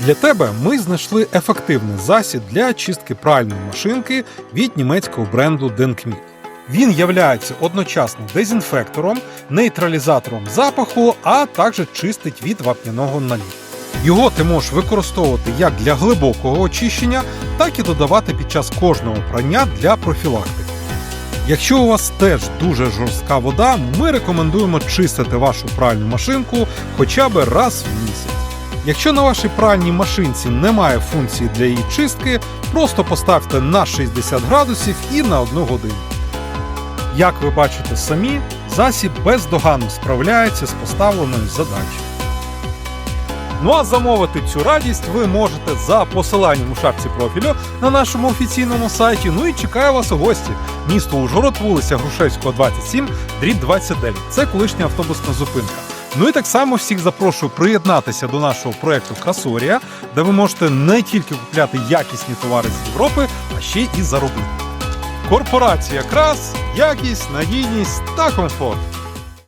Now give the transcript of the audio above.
Для тебе ми знайшли ефективний засіб для чистки пральної машинки від німецького бренду Denkmit. Він являється одночасно дезінфектором, нейтралізатором запаху, а також чистить від вапняного наліту. Його ти можеш використовувати як для глибокого очищення, так і додавати під час кожного прання для профілактики. Якщо у вас теж дуже жорстка вода, ми рекомендуємо чистити вашу пральну машинку хоча б раз в місяць. Якщо на вашій пральній машинці немає функції для її чистки, просто поставте на 60 градусів і на 1 годину. Як ви бачите самі, засіб бездоганно справляється з поставленою задачею. Ну а замовити цю радість ви можете за посиланням у шапці профілю на нашому офіційному сайті. Ну і чекаю вас у гості. Місто Ужгород, вулиця Грушевського, 27, дріб 29. Це колишня автобусна зупинка. Ну і так само всіх запрошую приєднатися до нашого проекту Красорія, де ви можете не тільки купляти якісні товари з Європи, а ще і заробити. Корпорація Крас, якість, надійність та комфорт.